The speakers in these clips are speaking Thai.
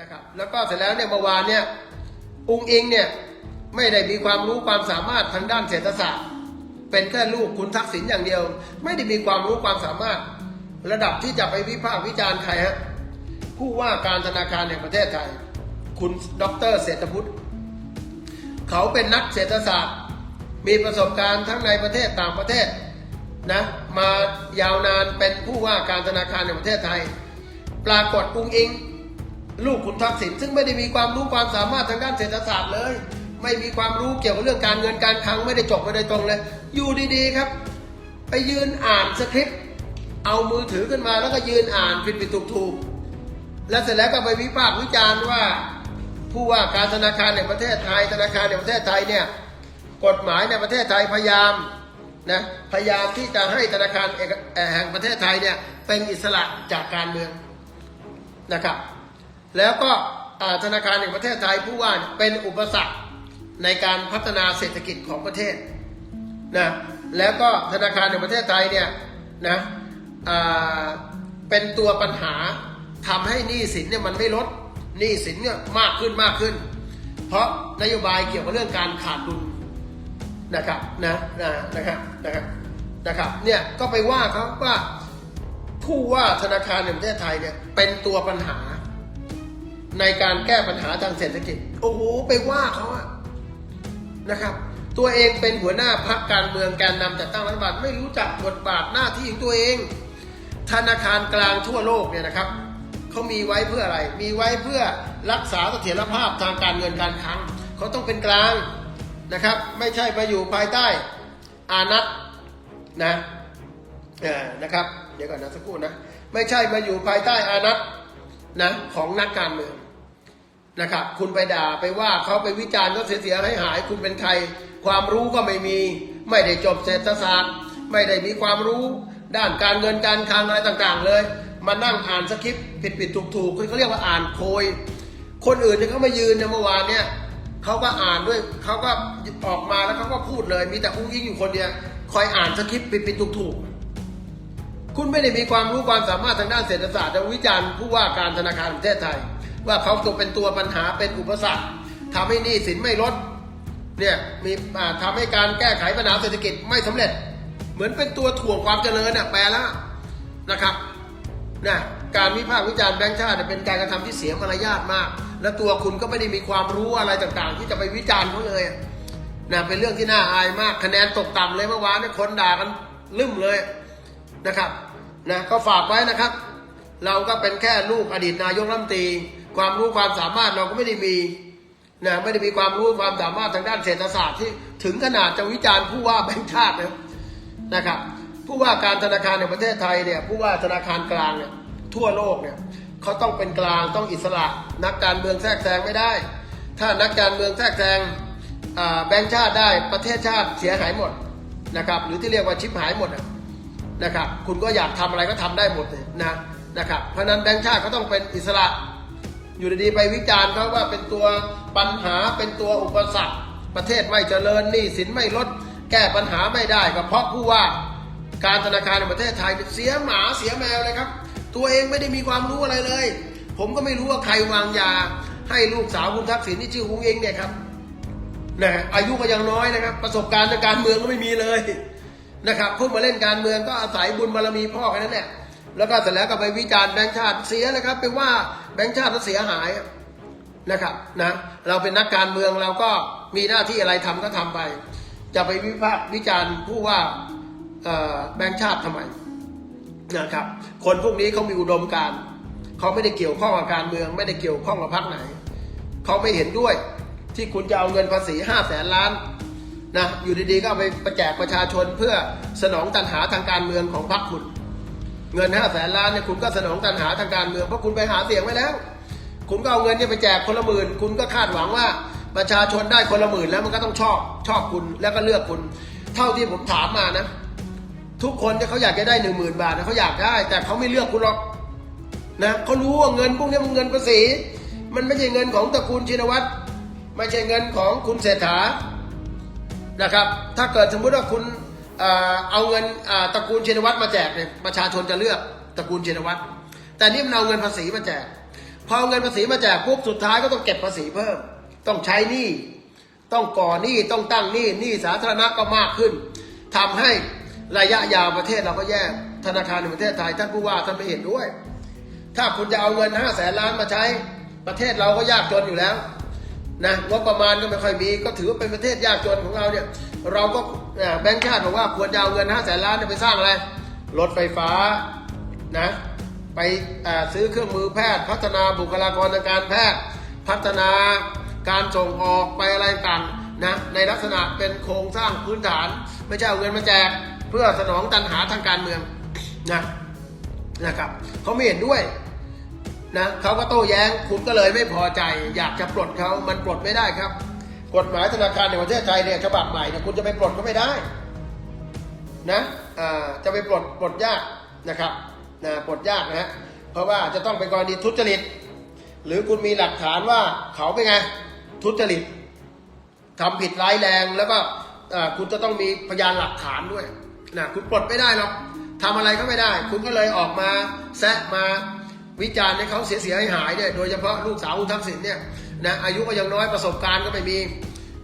นะครับ แล้วก็เสร็จแล้วเนี่ยเมื่อวานเนี่ยองค์อิงเนี่ยไม่ได้มีความรู้ความสามารถทางด้านเศรษฐศาสตร์ เป็นแค่ลูกคุณทักษิณอย่างเดียว ไม่ได้มีความรู้ความสามารถ ระดับที่จะไปวิพากษ์วิจารณ์ใครฮะผู้ว่าการธนาคารแห่งประเทศไทย คุณดรเศรษฐพุทธเขาเป็นนักเศรษฐศาสตร์ มีประสบการณ์ทั้งในประเทศต่างประเทศนะมายาวนานเป็นผู้ว่าการธนาคารแห่งประเทศไทย ปรากฏกุ้งอิง ลูกคุณทักษิณซึ่งไม่ได้มีความรู้ความสามารถทางด้านเศรษฐศาสตร์เลย ไม่มีความรู้เกี่ยวกับเรื่องการเงินการคลังไม่ได้จบไมาโดยตรงเลย อยู่ดีๆครับ ไปยืนอ่านสคริปต์เอามือถือขึ้นมาแล้วก็ยืนอ่านผิดผิดถูกถูกแล้วเสร็จแล้วก็ไปวิพากษ์วิจารณ์ว่า ผู้ว่าการธนาคารแห่งประเทศไทยธนาคารแห่งประเทศไทยเนี่ยกฎหมายในประเทศไทยพยายามนะพยายามที่จะให้ธนาคารแห่งประเทศไทยเนี่ยเป็นอิสระจากการเมืองนะครับ แล้วก็ธนาคารแห่งประเทศไทยผู้ว่าเนี่ยเป็นอุปสรรคในการพัฒนาเศรษฐกิจของประเทศนะแล้วก็ธนาคารแห่งประเทศไทยเนี่ยนะเป็นตัวปัญหาทำให้หนี้สินเนี่ยมันไม่ลดหนี้สินเนี่ยมากขึ้นมากขึ้น เพราะนโยบายเกี่ยวกับเรื่องการขาดดุลนะครับนะนะนะครับนะครับนะครับเนี่ยก็ไปว่าเขาว่าผู้ว่าธนาคารแห่งประเทศไทยเนี่ยเป็นตัวปัญหา ในการแก้ปัญหาทางเศรษฐกิจ โอ้โห ไปว่าเขาอะนะครับ ตัวเองเป็นหัวหน้าพักการเมืองแกนนำจัดตั้งรัฐบาลไม่รู้จักบทบาทหน้าที่ของตัวเอง ธนาคารกลางทั่วโลกเนี่ยนะครับเขามีไว้เพื่ออะไร มีไว้เพื่อรักษาเสถียรภาพทางการเงินการคลังเขาต้องเป็นกลางนะครับ ไม่ใช่มาอยู่ภายใต้อานัตนะเออนะครับ เดี๋ยวก่อนนะสักครู่นะ ไม่ใช่มาอยู่ภายใต้อานัต นะของนักการเมืองนะครับ คุณไปด่าไปว่าเขาไปวิจารณ์เขาเสียหายหาย คุณเป็นใคร ความรู้ก็ไม่มี ไม่ได้จบเศรษฐศาสตร์ ไม่ได้มีความรู้ ด้านการเงินการคลังอะไรต่างๆ เลย มานั่งอ่านสคริปต์ผิดผิดถูกถูกๆเขาเรียกว่าอ่านโพยคนอื่นเนี่ยเขามายืนเนี่ยเมื่อวานเนี่ยเขาก็อ่านด้วยเขาก็ออกมาแล้วเขาก็พูดเลย มีแต่อุ้งอิงอยู่คนเดียวคอยอ่านสคริปต์ผิดผิดถูกถูกๆ คุณไม่ได้มีความรู้ความสามารถทางด้านเศรษฐศาสตร์จะวิจารณ์ผู้ว่าการธนาคารแห่งประเทศไทย ว่าเขาตัวเป็นตัวปัญหาเป็นอุปสรรคทำให้หนี้สินไม่ลดเนี่ยมีอ่าทำให้การแก้ไขปัญหาเศรษฐกิจไม่สำเร็จ เหมือนเป็นตัวถ่วงความเจริญน่ะแปลแล้วนะครับนะการวิพากษ์วิจารณ์แบงค์ชาติเป็นการกระทำที่เสียมารยาทมาก และตัวคุณก็ไม่ได้มีความรู้อะไรต่างๆ ที่จะไปวิจารณ์เขาเลยนะเป็นเรื่องที่น่าอายมากคะแนนตกต่ำเลยเมื่อวานเนี่ยคนด่ากันลืมเลย นะครับนะก็ฝากไว้นะครับ เราก็เป็นแค่ลูกอดีตนายกรัฐมนตรี ความรู้ความสามารถเราก็ไม่ได้มีนะไม่ได้มีความรู้ความสามารถทางด้านเศรษฐศาสตร์ที่ถึงขนาดจะวิจารณ์ผู้ว่าแบงค์ชาตินะครับผู้ว่าการธนาคารในประเทศไทยเนี่ยผู้ว่าธนาคารกลางเนี่ยทั่วโลกเนี่ยเขาต้องเป็นกลางต้องอิสระ นักการเมืองแทรกแซงไม่ได้ ถ้านักการเมืองแทรกแซงแบงค์ชาติได้ประเทศชาติเสียหายหมดนะครับหรือที่เรียกว่าชิปหายหมดอะ นะครับ คุณก็อยากทำอะไรก็ทำได้หมดเลยนะนะครับ เพราะนั้นแบงค์ชาติก็ต้องเป็นอิสระ อยู่ดีๆไปวิจารณ์เขาว่าเป็นตัวปัญหาเป็นตัวอุปสรรค ประเทศไม่เจริญหนี้สินไม่ลด แก้ปัญหาไม่ได้ก็เพราะผู้ว่าการธนาคารในประเทศไทยเสียหมาเสียแมวเลยครับ ตัวเองไม่ได้มีความรู้อะไรเลย ผมก็ไม่รู้ว่าใครวางยา ให้ลูกสาวคุณทักษิณที่ชื่อฮุงเองเนี่ยครับนะอายุก็ยังน้อยนะครับ ประสบการณ์ในการเมืองก็ไม่มีเลย นะครับเพิ่งมาเล่นการเมืองก็อาศัยบุญบารมีพ่อแค่นั้นแหละแล้วก็เสร็จแล้วก็ไปวิจารณ์แบงค์ชาติเสียนะครับไปว่าแบงค์ชาติเสียหายนะครับนะเราเป็นนักการเมืองเราก็มีหน้าที่อะไรทำก็ทำไป จะไปวิพากษ์วิจารณ์ผู้ว่าแบงค์ชาติทำไมนะครับ คนพวกนี้เขามีอุดมการเขาไม่ได้เกี่ยวข้องกับการเมือง ไม่ได้เกี่ยวข้องกับพรรคไหนเขาไม่เห็นด้วยที่คุณจะเอาเงินภาษีห้าแสนล้าน นะอยู่ดีๆก็เอาไปประแจกประชาชนเพื่อสนองตันหาทางการเมืองของพรรคคุณ เงินห้าแสนล้านเนี่ยคุณก็สนองตันหาทางการเมืองเพราะคุณไปหาเสียงไว้แล้ว คุณก็เอาเงินเนี่ยไปแจกคนละหมื่นคุณก็คาดหวังว่าประชาชนได้คนละหมื่นแล้วมันก็ต้องชอบชอบคุณแล้วก็เลือกคุณ เท่าที่ผมถามมานะ ทุกคนที่เขาอยากจะได้หนึ่งหมื่นบาทนะเขาอยากได้ แต่เขาไม่เลือกคุณหรอกนะเขารู้ว่าเงินพวกนี้มันเงินภาษี มันไม่ใช่เงินของตระกูลชินวัตรไม่ใช่เงินของคุณเศรษฐา นะครับ ถ้าเกิดสมมุติว่าคุณเอาเงินตระกูลเชนวัตรมาแจกเนี่ยประชาชนจะเลือกตระกูลเชนวัตรแต่นี่มันเอาเงินภาษีมาแจกพอเอาเงินภาษีมาแจกปุ๊บสุดท้ายก็ต้องเก็บภาษีเพิ่ม ต้องใช้หนี้ต้องก่อหนี้ต้องตั้งหนี้หนี้สาธารณะก็มากขึ้นทำให้ระยะยาวประเทศเราก็แย่ธนาคารในประเทศไทยท่านผู้ว่าท่านไม่เห็นด้วย ถ้าคุณจะเอาเงินห้าแสนล้านมาใช้ประเทศเราก็ยากจนอยู่แล้ว นะงบประมาณก็ไม่ค่อยมี ก็ถือว่าเป็นประเทศยากจนของเราเนี่ย เราก็แบงก์ชาติบอกว่าควรจะเอาเงินห้าแสนล้านเนี่ยไปสร้างอะไร รถไฟฟ้านะ ไปซื้อเครื่องมือแพทย์ พัฒนาบุคลากรทางการแพทย์ พัฒนาการส่งออกไปอะไรต่างนะ ในลักษณะเป็นโครงสร้างพื้นฐาน ไม่ใช่เอาเงินมาแจก เพื่อสนองตันหาทางการเมืองนะนะครับเขาไม่เห็นด้วย นะเขาก็โต้แย้งคุณก็เลยไม่พอใจ อยากจะปลดเขามันปลดไม่ได้ครับ กฎหมายธนาคารในประเทศไทยเนี่ยฉบับใหม่เนี่ยคุณจะไปปลดก็ไม่ได้นะอ่าจะไปปลดปลดยากนะครับนะปลดยากนะฮะเพราะว่าจะต้องเป็นกรณีทุจริต หรือคุณมีหลักฐานว่าเขาเป็นไงทุจริตทำผิดร้ายแรงแล้วก็อ่าคุณจะต้องมีพยานหลักฐานด้วยนะคุณปลดไม่ได้หรอกทำอะไรก็ไม่ได้ คุณก็เลยออกมาแซะมา วิจารณ์ให้เขาเสียเสียหายหายเนี่ยโดยเฉพาะลูกสาวคุณทักษิณเนี่ยนะอายุก็ยังน้อยประสบการณ์ก็ไม่มี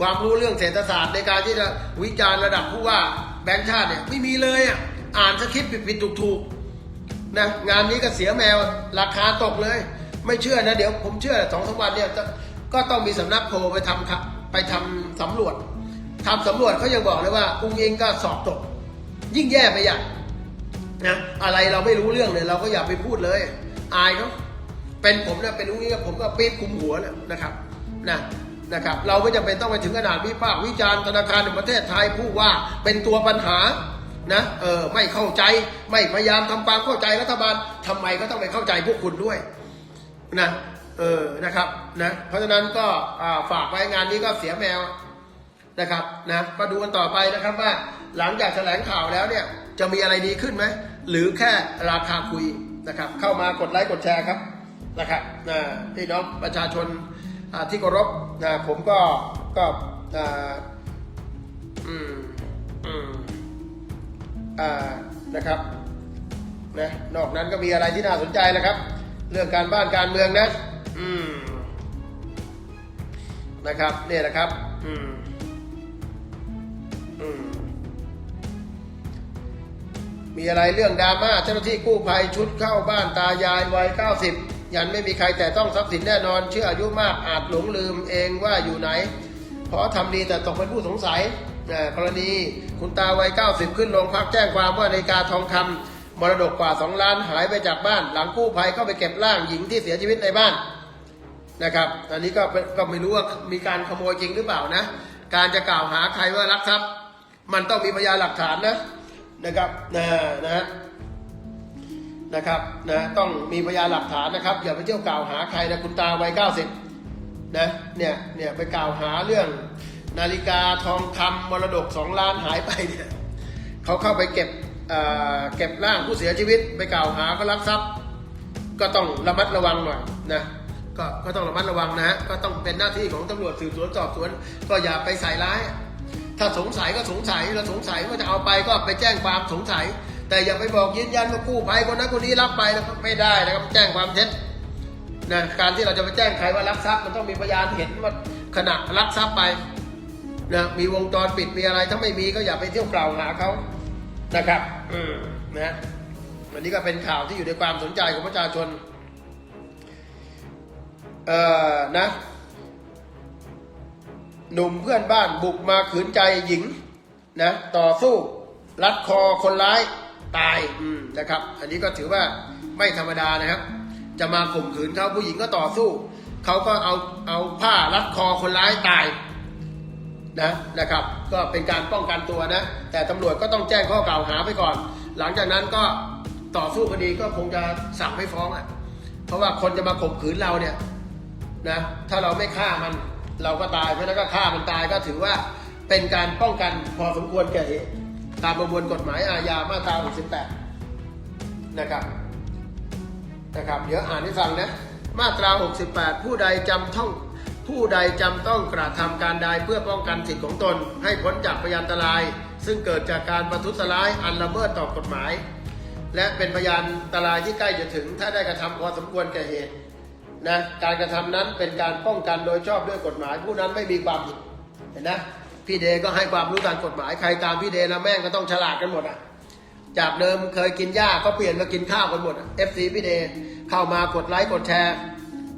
ความรู้เรื่องเศรษฐศาสตร์ในการที่จะวิจารณ์ระดับผู้ว่าแบงค์ชาติเนี่ยไม่มีเลยอะอ่านสคริปต์ผิดๆถูกๆนะงานนี้ก็เสียแมวราคาตกเลย ไม่เชื่อนะเดี๋ยวผมเชื่อสองสามวันเนี่ยก็ต้องมีสำนักโพไปทำครับไปทำสำรวจทำสำรวจเขายังบอกเลยว่าอุ้งอิงก็สอบตกยิ่งแย่ไปอย่างนะอะไรเราไม่รู้เรื่องเลยเราก็อย่าไปพูดเลย อายเขาเป็นผมนะเป็นอุ้งอิงผมก็ปี๊บคุมหัวนะนะครับนะนะครับ เราไม่จำเป็นต้องไปถึงขนาดวิพากษ์วิจารณ์ธนาคารแห่งประเทศไทยผู้ว่าเป็นตัวปัญหานะเออไม่เข้าใจไม่พยายามทำความเข้าใจรัฐบาลทำไมก็ต้องไปเข้าใจพวกคุณด้วยนะเออนะครับนะเพราะฉะนั้นก็ฝากไว้งานนี้ก็เสียแมวนะครับนะมาดูกันต่อไปนะครับว่าหลังจากแถลงข่าวแล้วเนี่ยจะมีอะไรดีขึ้นไหมหรือแค่ราคาคุย นะครับ เข้ามากดไลค์กดแชร์ครับนะครับพี่น้องประชาชนที่เคารพนะผมก็ก็นะครับนะนอกนั้นก็มีอะไรที่น่าสนใจนะครับ เรื่องการบ้านการเมืองนะอืมนะครับเนี่ยนะครับ อืม มีอะไรเรื่องดราม่าเจ้าหน้าที่กู้ภัยชุดเข้าบ้านตายายวัย 90 ยันไม่มีใครแต่ต้องทรัพย์สินแน่นอน เชื่ออายุมากอาจหลงลืมเองว่าอยู่ไหน เพราะทำดีแต่ตกเป็นผู้สงสัยกรณีคุณตาวัย 90 ขึ้นโรงพักแจ้งความว่านาฬิกาทองคำมรดกกว่า 2 ล้านหายไปจากบ้าน หลังกู้ภัยเข้าไปเก็บร่างหญิงที่เสียชีวิตในบ้านนะครับอันนี้ก็ก็ไม่รู้ว่ามีการขโมยจริงหรือเปล่านะ การจะกล่าวหาใครว่ารักทรัพย์ มันต้องมีพยานหลักฐานนะ นะครับนะนะฮะนะครับนะต้องมีพยานหลักฐานนะครับ อย่าไปเที่ยวกล่าวหาใครนะคุณตาวัยเก้าสิบนะเนี่ยเนี่ยไปกล่าวหาเรื่องนาฬิกาทองคำมรดกสองล้านหายไปเนี่ยเขาเข้าไปเก็บเอ่อเก็บร่างผู้เสียชีวิต ไปกล่าวหาก็รักทรัพย์ ก็ต้องระมัดระวังหน่อยนะก็ก็ต้องระมัดระวังนะฮะก็ต้องเป็นหน้าที่ของตำรวจสืบสวนสอบสวน ก็อย่าไปใส่ร้าย ถ้าสงสัยก็สงสัยเราสงสัยว่าจะเอาไปก็ไปแจ้งความสงสัย แต่อย่าไปบอกยืนยันว่ากู้ภัยคนนั้นคนนี้รับไปนะครับไม่ได้นะครับแจ้งความเท็จนะการที่เราจะไปแจ้งใครว่ารักทรัพย์มันต้องมีพยานเห็นว่าขณะรักทรัพย์ไปนะมีวงจรปิดมีอะไร ถ้าไม่มีก็อย่าไปเที่ยวกล่าวหาเขานะครับอืมนะวันนี้ก็เป็นข่าวที่อยู่ในความสนใจของประชาชน เอ่อนะ หนุ่มเพื่อนบ้านบุกมาขืนใจหญิงนะต่อสู้รัดคอคนร้ายตายนะครับ อันนี้ก็ถือว่าไม่ธรรมดานะครับ จะมาข่มขืนเขาผู้หญิงก็ต่อสู้เขาก็เอาเอาผ้ารัดคอคนร้ายตายนะนะครับ ก็เป็นการป้องกันตัวนะ แต่ตำรวจก็ต้องแจ้งข้อกล่าวหาไปก่อน หลังจากนั้นก็ต่อสู้คดีก็คงจะสั่งไม่ฟ้องอะเพราะว่าคนจะมาข่มขืนเราเนี่ยนะถ้าเราไม่ฆ่ามัน เราก็ตายเพราะนั้นก็ฆ่ามันตายก็ถือว่าเป็นการป้องกันพอสมควรแก่เหตุตามประมวลกฎหมายอาญามาตรา 68 นะครับ นะครับ เดี๋ยวอ่านให้ฟังนะ มาตรา 68 ผู้ใดจำต้องผู้ใดจำต้องกระทำการใดเพื่อป้องกันสิทธิของตน ให้พ้นจากพยานอันตราย ซึ่งเกิดจากการประทุษร้ายอันละเมิดต่อกฎหมาย และเป็นพยานอันตรายที่ใกล้จะถึงถ้าได้กระทำพอสมควรแก่เหตุ นะการกระทำนั้นเป็นการป้องกันโดยชอบด้วยกฎหมาย ผู้นั้นไม่มีความผิดเห็นนะพี่เดก็ให้ความรู้ทางกฎหมายใครตามพี่เดแล้วแม่งก็ต้องฉลาดกันหมดอะจากเดิมเคยกินหญ้าก็เปลี่ยนมากินข้าวกันหมดเอฟซีพี่เดเข้ามากดไลค์กดแชร์